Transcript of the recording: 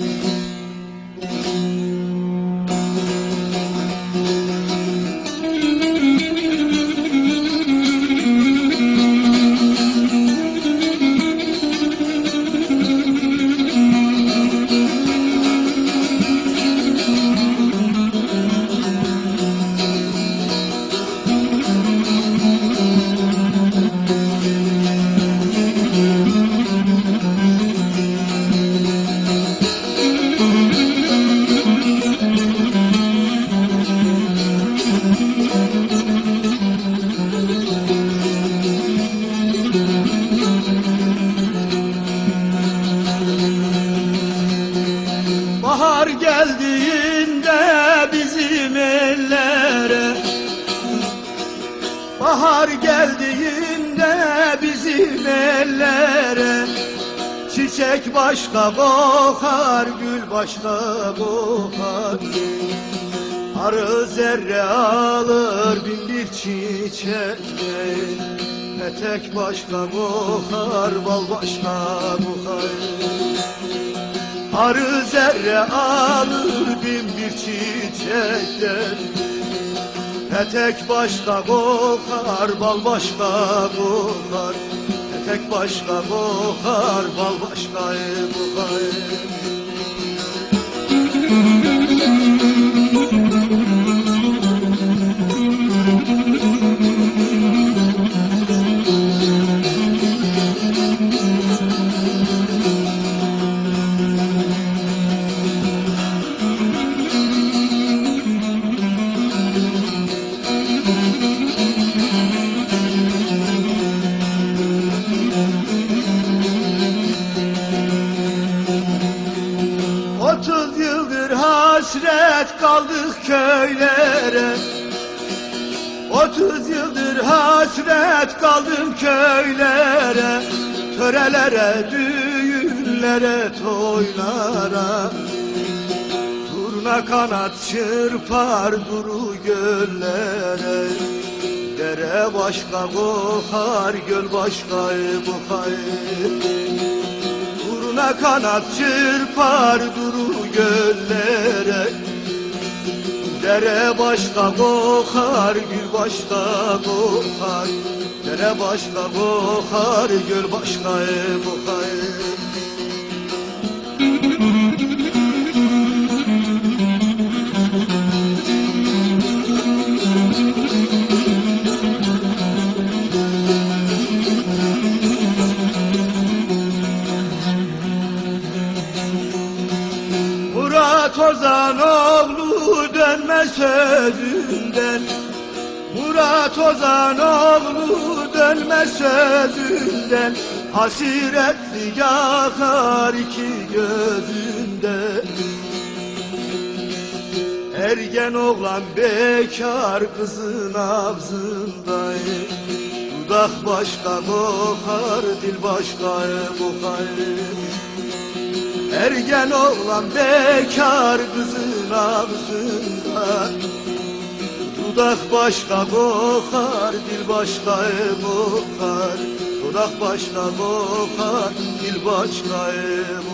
Bahar geldiğinde bizim ellere. Bahar geldiğinde bizim ellere. Çiçek başka kokar, gül başka kokar. Arı zerre alır bin bir çiçek Etek başka kokar, bal başka kokar Arı zerre alır bin bir çiçekten Petek başka kokar, bal başka kokar. Petek başka kokar, bal başka kokar yıldır hasret kaldık köylere. Otuz yıldır hasret kaldım köylere Törelere, düğünlere, toylara. Turna kanat çırpar duru göllere Dere başka kokar, göl başka kokar Turna kanat çırpar duru göllere. Dere başka kokar, gül başka kokar. Dere başka kokar, göl başka kokar Murat Ozan oğlu dönme sözünden. Murat Ozan oğlu dönme sözünden. Hasiretli yakar iki gözünde Ergen oğlan bekar kızın ağzında Dudak başka kokar, dil başka kokar Ergen oğlan bekar kızın ağzında. Dudak başka kokar, dil başka kokar Dudak başka kokar, dil başka kokar